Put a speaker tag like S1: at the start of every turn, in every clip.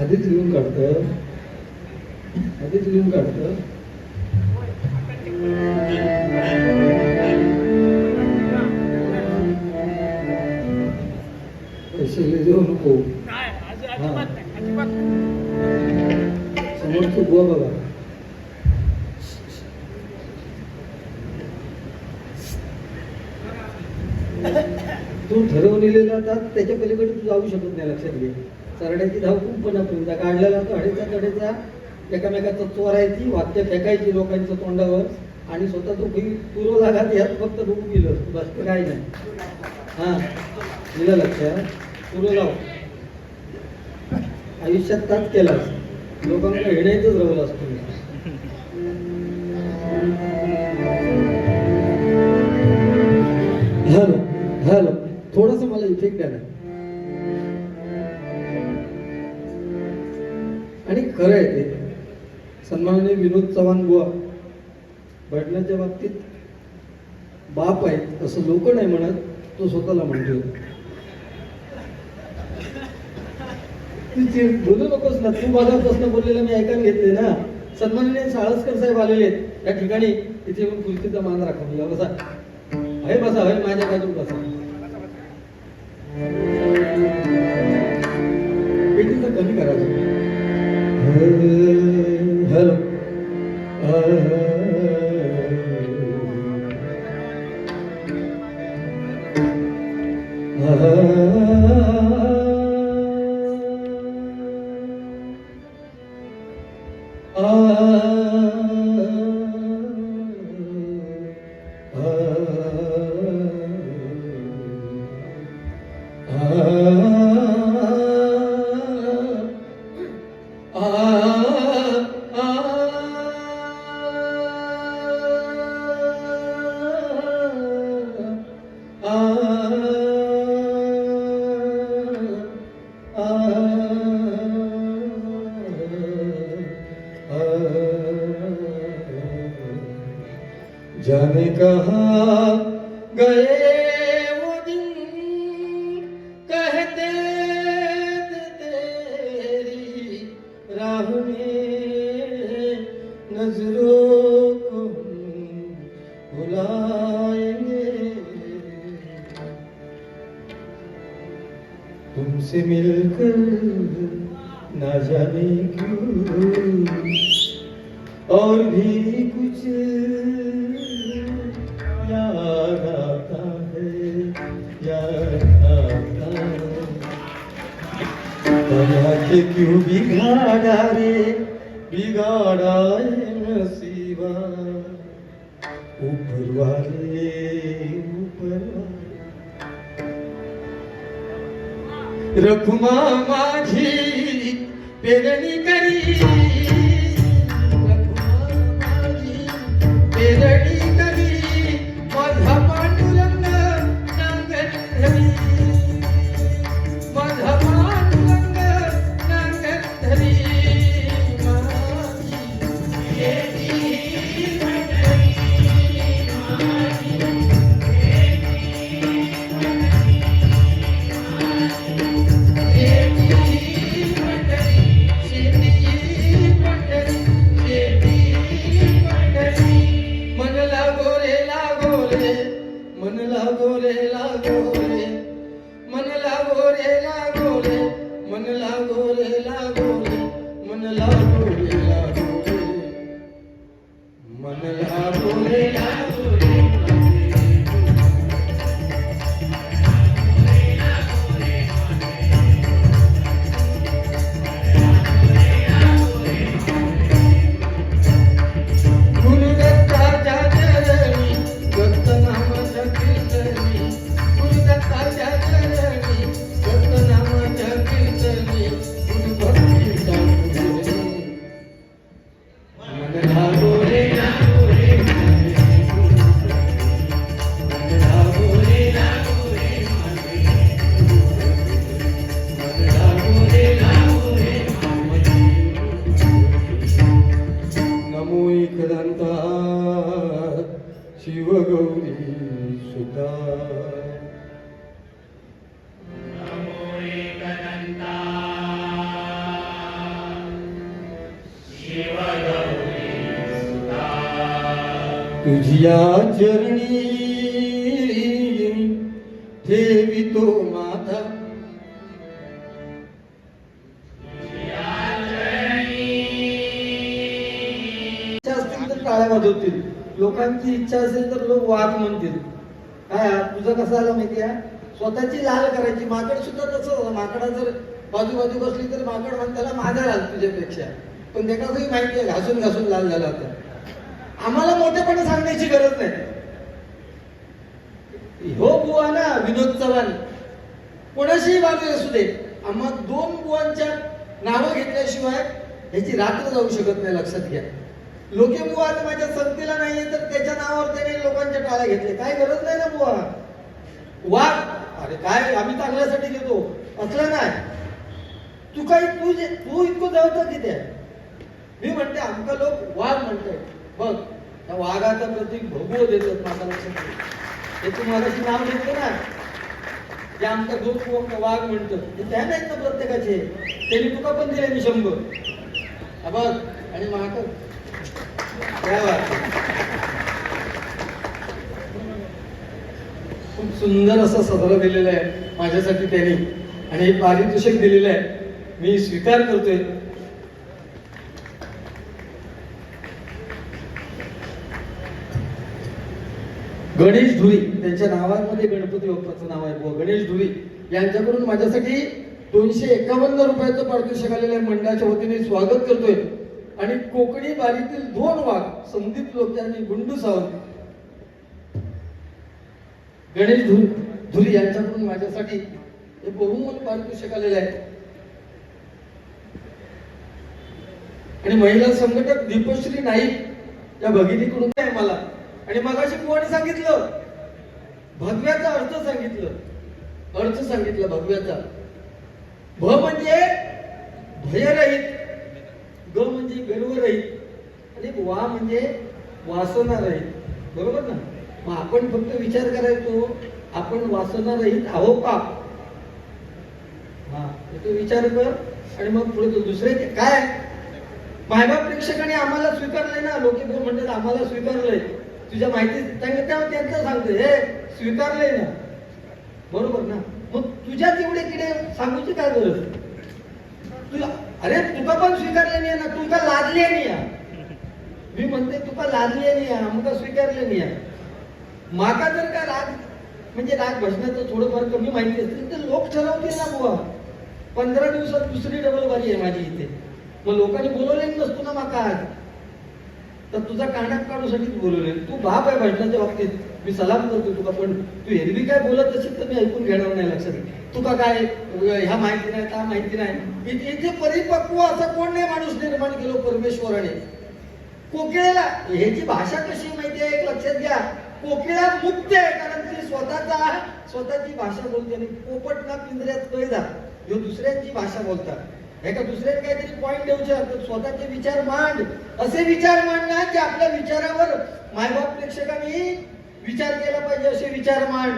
S1: आधीच लिहून काढतं आधीच लिहून काढतं देऊ नको. समोर तू बुवा बघा. तू ठरवलेला त्याच्या पलीकडे तू जाऊ शकत नाही लक्षात घे. चरड्याची धाव खूप पण आपण काढलेला तो हडेचा कडेचा एकामेकाचा चोरायची वाक्य फेकायची लोकांच्या तोंडावर आणि स्वतः तो पूर्व भागात यात फक्त डुबू गेलं. बस काय नाही. हा दिलं लक्षात पूर्व लाव आयुष्यात त्याच केलास लोकांना हेडायचंच राहिलं असतो. झालं झालं. थोडस मला इफेक्ट द्या आणि खरं आहे ते. सन्माननीय विनोद चव्हाण बुवा भटण्याच्या बाबतीत बाप आहेत असं लोक नाही म्हणत तो स्वतःला म्हणतो. बोलू नकोस ना तू माझा प्रश्न बोललेला मी ऐकायला घेतले ना. सन्माननीय साळसकर साहेब आलेले आहेत. या ठिकाणी तिथे येऊन खुर्चीचा मान राखून बसा. आहे बसा हय माझ्या बाजूला बसा. hello. Ah, ah, ah, ah, ah, ah. राह नजरों को हम भुलाएंगे तुमसे मिलकर ना जाने क्यों? और भी कुछ याद आता है याद आता है। क्यों बिगाड़ा रे बिगाड़ा नसीबा ऊपर वाले ऊपर रखुमा माझी पेरणी करी. रखुमा माझी पेरणी. तुझ्या चरणी ठेवितो माता इच्छा असतील तर टाळ्या वाजवतील लोकांची इच्छा असेल तर लोक वाद म्हणतील. काय तुझं कसं आलं माहिती आहे? स्वतःची लाल करायची. माकड सुद्धा तसं माकडा जर बाजू बाजू बसली तर माकड म्हण त्याला माझा लाल तुझ्यापेक्षा. पण त्याला काही माहिती आहे घासून घासून लाल झाला होता. आम्हाला मोठेपणे सांगण्याची गरज नाही. हो बुवा ना विनोद चव्हाण. कोणाशीही बाजू असू दे आम्हा दोन बुवांच्या नावं घेतल्याशिवाय ह्याची रात्र जाऊ शकत नाही लक्षात घ्या. लोके बुवा आता माझ्या संगतीला नाहीये तर त्याच्या नावावर त्याने लोकांच्या टाळ्या घेतले काय गरज नाही ना बुवा. वा अरे काय आम्ही चांगल्यासाठी घेतो. असलं नाही. तू काही तू जे तू इतकं जवळ किती आहे? मी म्हणते आमका लोक वाद म्हणते बघ त्या वाघाचं प्रतीक भगव देतात माझ्या लक्षात घे. हे तू नाव घेतो ना. जे आमचा दोन वाघ म्हणतो ते त्या नाहीत ना प्रत्येकाचे. त्यांनी तुका पण दिले मी शंभर. बघ आणि महाकर खूप सुंदर असं सदर दिलेलं आहे माझ्यासाठी त्यांनी. आणि हे पारितोषिक दिलेलं आहे. मी स्वीकार करतोय. गणेश धुरी त्यांच्या नावामध्ये गणपती बाप्पाचं नाव आहे गणेश धुरी यांच्याकडून माझ्यासाठी दोनशे एकावन्न रुपयाचं पारितोषिक आलेलं आहे मंडळाच्या वतीने स्वागत करतोय. आणि कोकणी बारीतील दोन वाघ संदीप लोक आणि गुंडू सावंत. गणेश धुरी धुरी यांच्याकडून माझ्यासाठी हे बहुमूल पारितोषिक आलेलं आहे. आणि महिला संघटक दीपश्री नाईक या भगिनीकडून आहे मला. आणि मगाशी कोणी सांगितलं? भगव्याचा अर्थ सांगितलं. अर्थ सांगितलं भगव्याचा. भ म्हणजे भयरहित ग म्हणजे गर्वरहित आणि वा म्हणजे वासना रहित बरोबर ना? मग आपण फक्त विचार करायचो आपण वासना रहित आहो का? हा तर तो विचार कर आणि मग पुढे तो दुसरे ते काय? मायबाप प्रेक्षकाने आम्हाला स्वीकारलंय ना? लोक म्हणतात आम्हाला स्वीकारलंय. तुझ्या माहिती त्यांना तेव्हा त्यांचं सांगते हे स्वीकारले ना. बरोबर ना? मग तुझ्या तेवढे किडे सांगूची काय गरज? तुला अरे तुका पण स्वीकारले नाही ना तुका लादले नाही या. मी म्हणते तुका लादले नाही या आमका स्वीकारले नाही या. माका जर का राग म्हणजे राग भजनाचं थोडंफार कमी माहिती असेल तर लोक ठरवतील ना बुवा. पंधरा दिवसात दुसरी डबल बारी आहे माझी इथे. मग लोकांनी बोलवले नसतो ना माका आज. तर तुझा कानात काढूसाठीच बोलवले तू बाप आहे भजनाच्या बाबतीत. मी सलाम करतो तुका पण तू एरवी काय बोलत असेल तर मी ऐकून घेणार नाही लक्षात. तुका काय ह्या माहिती नाही त्या माहिती नाही. इथे परिपक्व असा कोण नाही माणूस निर्माण केलो परमेश्वराने. कोकिळेला ह्याची भाषा कशी माहिती आहे? एक लक्षात घ्या. कोकिळा मुक्त आहे कारण ती स्वतःचा स्वतःची भाषा बोलते आणि पोपट ना पिंजऱ्यात कैदा ह्यो दुसऱ्यांची भाषा बोलतात. एका दुसऱ्यात काहीतरी पॉईंट देऊच्या शकतो. स्वतःचे विचार मांड. असे विचार मांडणार की आपल्या विचारावर मायबाप प्रेक्षकांनी विचार केला पाहिजे. असे विचार मांड.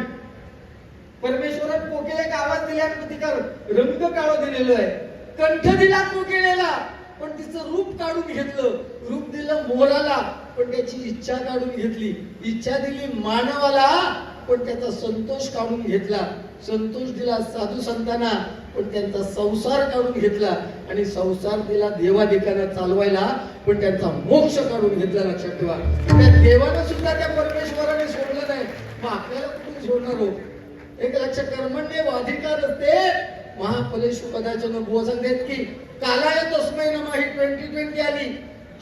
S1: परमेश्वरात कोकिळा एक आवाज दिला प्रतिकार रंग काळो दिलेलो आहे. कंठ दिला कोकिळेला. पण तिचं रूप काढून घेतलं. रूप दिलं मोराला पण त्याची इच्छा काढून घेतली. इच्छा दिली मानवाला. पण त्याचा संतोष काढून घेतला. संतोष दिला साधू संतांना पण त्यांचा संसार काढून घेतला आणि संसार दिला देवाधिकाऱ्या चालवायला पण त्यांचा मोक्ष काढून घेतला लक्षात ठेवा. त्या देवानं सुद्धा त्या परमेश्वराने सोडलं नाही. मग आपल्याला कुठून सोडणार हो? एक लक्षात कर्मण्य म्हणजे अधिकार असते. महाफलेश पदाच्या नबुवा देत की कालाय तस्मय नमा ही ट्वेंटी ट्वेंटी आली.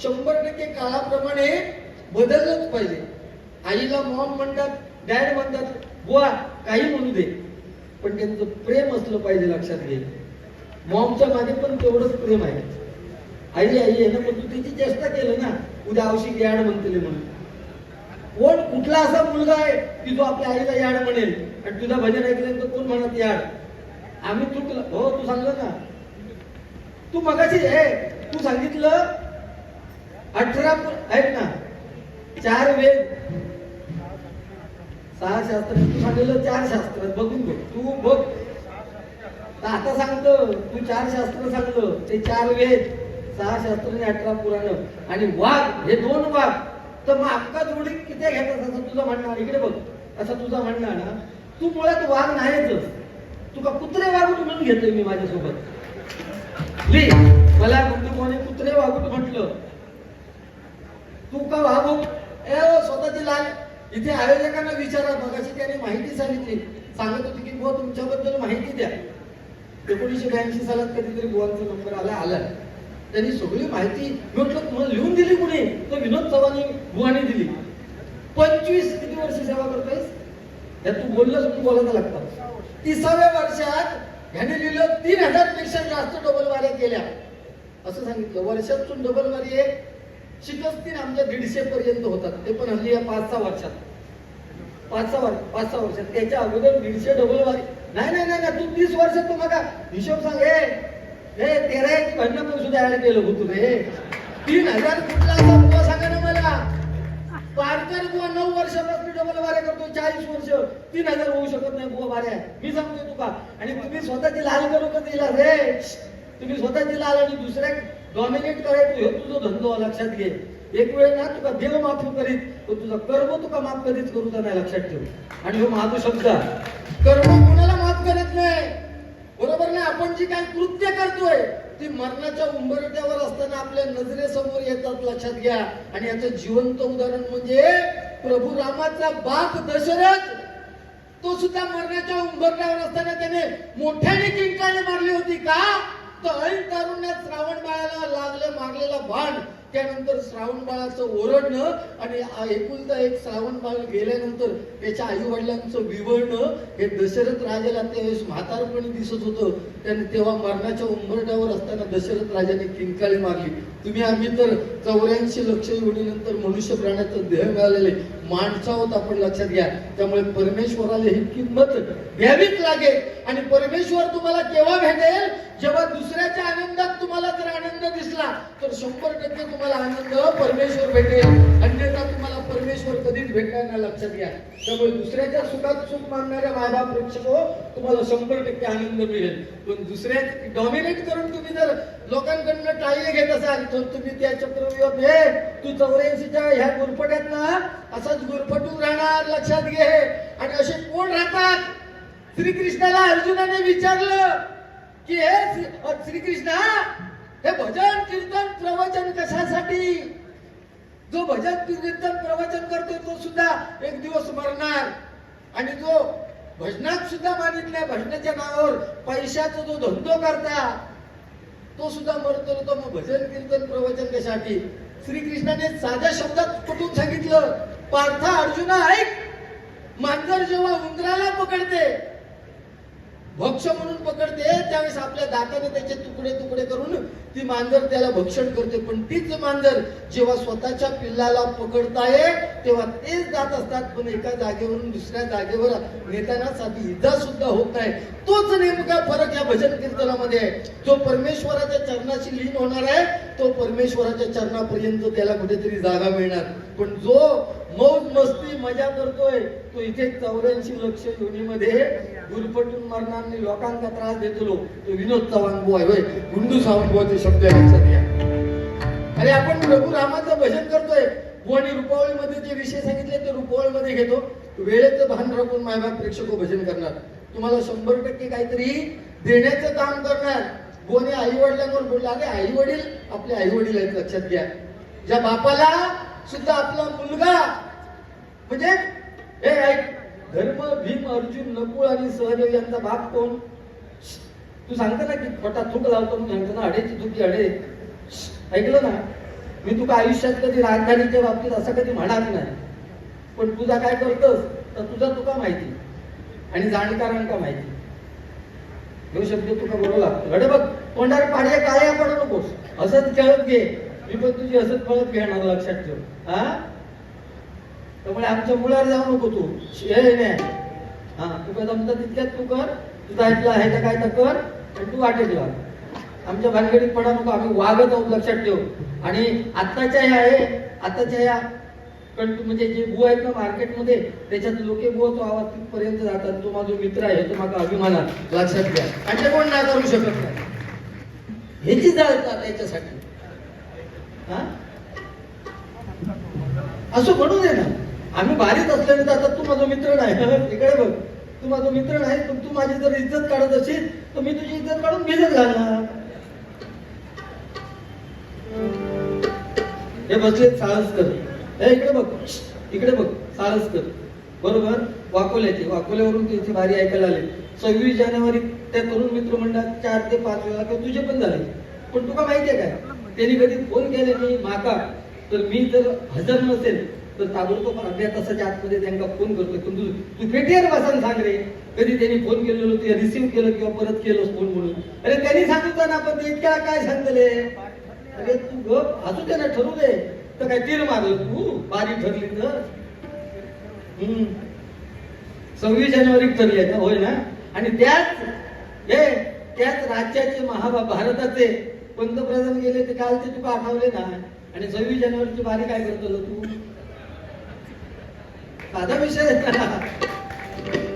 S1: शंभर टक्के काळाप्रमाणे बदललंच पाहिजे. आईला मॉम म्हणतात डॅड म्हणतात बुवा काही म्हणू दे. पण त्यांचं प्रेम असलं पाहिजे लक्षात घे. मॉमच्या मागे पण तेवढंच प्रेम आहे. आई आई आहे ना पण तू तिची चेष्टा केलं ना उद्या औषध याड म्हणते म्हणून. कोण कुठला असा मुलगा आहे की तो आपल्या आईला याड म्हणेल? आणि तुझा भजन ऐकलं तर कोण म्हणत याड? आम्ही तुटलं. हो तू सांगलं ना. तू मगाशी हे तू सांगितलं अठरा ऐक ना. चार वेद. सहा शास्त्र तू सांगितलं चार शास्त्र. बघून बघ तू बघ. तर आता सांगतो तू चार शास्त्र सांगलं ते चार वेद सहा शास्त्र आणि अठरा पुराण. आणि वाघ हे दोन वाघ. तर मग अक्का जोडी किती घेतात असं तुझं म्हणणं इकडे बघ. असं तुझं म्हणणं ना तू मुळात वाघ नाहीच. तुका कुत्रे वागून म्हणून घेतोय मी माझ्यासोबत? ली मला कुटुंबाने कुत्रे वागूट म्हटलं? तू का वागू ए स्वतःची लाल इथे आयोजकांना विचारा मगाशी त्याने माहिती सांगितली. सांगत होती की बुवा तुमच्याबद्दल माहिती द्या. एकोणीसशे ब्याऐंशी सालात कधीतरी बुवांचा नंबर आला आला. त्यांनी सगळी माहिती म्हटलं तुम्हाला लिहून दिली कुणी? तर विनोद चव्हाणी बुवाने दिली. पंचवीस किती वर्ष सेवा करतोयस? या तू बोललंस तू बोलायला लागतात तिसाव्या वर्षात ह्याने लिहिलं तीन हजारपेक्षा जास्त डबलवाऱ्या केल्या. असं सांगितलं. वर्षातून डबलवारी एक शिकस्तीन आमच्या दीडशे पर्यंत होतात. ते पण हल्ली या पाच सहा वर्षात. पाच सहा वर्ष पाच सहा वर्षात. त्याच्या अगोदर दीडशे डबल वारी. नाही नाही नाही तू तीस वर्षात तू बघा. हिशोब सांग हे हे एक भांडणं पण सुद्धा यायला गेलो होतो रे. तीन हजार कुठला असा बुवा सांगा ना मला. पारकर बुवा नऊ वर्षापासून डबल वाऱ्या करतो चाळीस वर्ष. तीन हजार होऊ शकत नाही बुवा वाऱ्या. मी सांगतोय तुका. आणि तुम्ही स्वतःची लाल करू का दिला रे तुम्ही स्वतःची लाल आणि दुसऱ्या डॉमिनेट करायचो हे तुझा धंदो लक्षात घे. एक वेळ ना तुका देव माफ करीत पण तुझा कर्म तुका माफ कधीच करूचा नाही लक्षात ठेव. आणि हो माझा शब्द कर्म कोणाला माफ करत नाही? बरोबर ना? आपण जी काही कृत्य करतोय ती मरणाच्या उंबरट्यावर असताना आपल्या नजरेसमोर येतात लक्षात घ्या. आणि याचं जिवंत उदाहरण म्हणजे प्रभू रामाचा बाप दशरथ तो सुद्धा मरणाच्या उंबरट्यावर असताना त्याने मोठ्याने किंकाने मारली होती का? तर ऐन तारुण्यात श्रावण बाळाला लागलं मारलेला भांड. त्यानंतर श्रावण बाळाचं ओरडणं आणि एकुलता एक श्रावण बाळ गेल्यानंतर त्याच्या आई वडिलांचं विवळणं हे दशरथ राजाला त्यावेळेस म्हातारपणी दिसत होतं. त्याने तेव्हा मरणाच्या उंबरट्यावर असताना दशरथ राजाने किंकाळी मारली. तुम्ही आम्ही तर चौऱ्याऐंशी लक्ष योनीनंतर मनुष्य प्राण्याचं देह मिळालेले माणसं आहोत आपण लक्षात घ्या. त्यामुळे परमेश्वराला ही किंमत द्यावीच लागेल. आणि परमेश्वर तुम्हाला केव्हा भेटेल? जेव्हा दुसऱ्याच्या आनंदात तुम्हाला जर आनंद दिसला तर शंभर टक्के तुम्हाला आनंद परमेश्वर भेटेल. अन्यथा तुम्हाला परमेश्वर कधीच भेटणार नाही लक्षात घ्या. त्यामुळे दुसऱ्याच्या सुखात सुख मानणाऱ्या माझा प्रेक्षक तुम्हाला शंभर टक्के आनंद मिळेल. पण दुसऱ्या डॉमिनेट करून तुम्ही जर लोकांकडनं टाळी घेत असाल तर तुम्ही त्या चक्रव्यूहात हे तू चौऱ्याऐंशीच्या ह्या गुरफट्यात ना असाच गुरफटून राहणार लक्षात घे. आणि असे कोण राहतात? श्रीकृष्णाला अर्जुनाने विचारलं की हे श्री- श्रीकृष्णा हे भजन कीर्तन प्रवचन कशासाठी? जो भजन कीर्तन प्रवचन करतो तो सुद्धा एक दिवस मरणार. आणि जो भजनात सुद्धा मानित भजनाच्या नावावर पैशाचा जो धंदो करता तो सुद्धा मरतो तो मग भजन कीर्तन प्रवचन कशासाठी? श्रीकृष्णाने साध्या शब्दात कुठून सांगितलं? पार्थ अर्जुना ऐक. मांजर जेव्हा उंदराला पकडते भक्ष म्हणून पकडते त्यावेळेस आपल्या दाताने त्याचे तुकडे तुकडे करून ती मांजर त्याला भक्षण करते. पण तीच मांजर जेव्हा स्वतःच्या पिल्लाला पकडताय तेव्हा तेच जात असतात पण एका जागेवरून दुसऱ्या जागेवर नेताना साधी इजा सुद्धा होत नाही. तोच नेमका फरक या भजन कीर्तनामध्ये आहे. जो परमेश्वराच्या चरणाशी लीन होणार आहे तो परमेश्वराच्या चरणापर्यंत त्याला कुठेतरी जागा मिळणार. पण जो मौज मस्ती मजा करतोय तो इथे चौऱ्याऐंशी लक्ष योनीमध्ये गुरपटून मरणार नाही लोकांचा त्रास देतो. तो विनोद चव्हाण आहे होय. गुंडू सावंत शब्द आहे लक्षात घ्या अरे आपण रघुरामाचं भजन करतोय. कोणी रुपावळीमध्ये जे विषय सांगितले ते रुपावळीमध्ये घेतो. वेळेचं भान राखून मायबाप प्रेक्षक भजन करणार. तुम्हाला शंभर टक्के काहीतरी देण्याचं काम करणार. कोणी आई वडिलांवर बोलला अरे आई वडील आपले आई वडील आहेत लक्षात घ्या. ज्या बापाला सुद्धा आपला मुलगा. म्हणजे हे ऐक धर्म भीम अर्जुन नकुळ आणि सहदेव यांचा बाप कोण? तू सांगते ना की फटा थूक लावतो म्हणून सांगतो ना अडेची दुखी अडे. ऐकलं ना? मी तुका आयुष्यात कधी राजधानीच्या बाबतीत असं कधी म्हणणार नाही. पण तुझा काय करतोस? तर तुझा तुका माहिती. आणि जाणकारांका माहिती. हे शब्द तुका बरोबर लागतो. अडे बघ तोंडावर पाड्या काळ्या पडू नकोस. असंच खेळत घे. मी पण तुझी असंच परत घेणार लक्षात ठेव. हा? त्यामुळे आमच्या मुळावर जाऊ नको तू. हे नाही हा. तुका जमतं तितक्यात तू कर. तुझा ऐकला आहे तर काय तर कर. आणि तू वाटेत लाव आमच्या भानगडीत पडा नको. आम्ही वागत आहोत लक्षात ठेव. आणि आत्ताच्या ह्या आहे आत्ताच्या ह्या पण म्हणजे जे बुवा आहेत ना मार्केटमध्ये त्याच्यात लोके बुवा तो आवाज तिथपर्यंत जातात. तो माझा मित्र आहे तो माझा अभिमान लक्षात घ्या. आणि ते कोण नाकारू शकत नाही. ह्याची जाळतात त्याच्यासाठी? असं म्हणू दे ना. आम्ही बारीत असल्याने आता तू माझा मित्र नाही. इकडे बघ. तू माझा मित्र नाही पण तू माझी जर इज्जत काढत असेल तर मी तुझी इज्जत काढून भिजत घालणार हे बसले साळसकर हे इकडे बघ. इकडे बघ साळसकर बरोबर? वाकोल्याचे. वाकोल्यावरून त्यांची भारी ऐकायला आले. सव्वीस जानेवारी त्या तरुण मित्र मंडळात चार ते पाच वेळा तुझे पण झाले. पण तुका माहितीये काय? त्यांनी कधी फोन केले नाही माका. तर मी जर हजर नसेल तर ताबडतोब अर्ध्या तासाच्या आतमध्ये त्यांना फोन करतो पण तू तू पेटीवर बसायला सांग रे. कधी त्यांनी फोन केलेलो ते रिसिव्ह केलं किंवा परत केलं फोन म्हणून. अरे त्यांनी सांगितलं ना पण ते इतक्या काय सांगतले? अरे तू गप असू त्यांना ठरू दे. तर काय तीर मारलं तू? बारी ठरली तर? हम्म. सव्वीस जानेवारी ठरली आहे होय ना? आणि त्याच हे त्याच राज्याचे महा भारताचे पंतप्रधान गेले ते काल ते तुका आठवले ना? आणि सव्वीस जानेवारीची बारी काय करतो तू? साधा विषय आहे. ना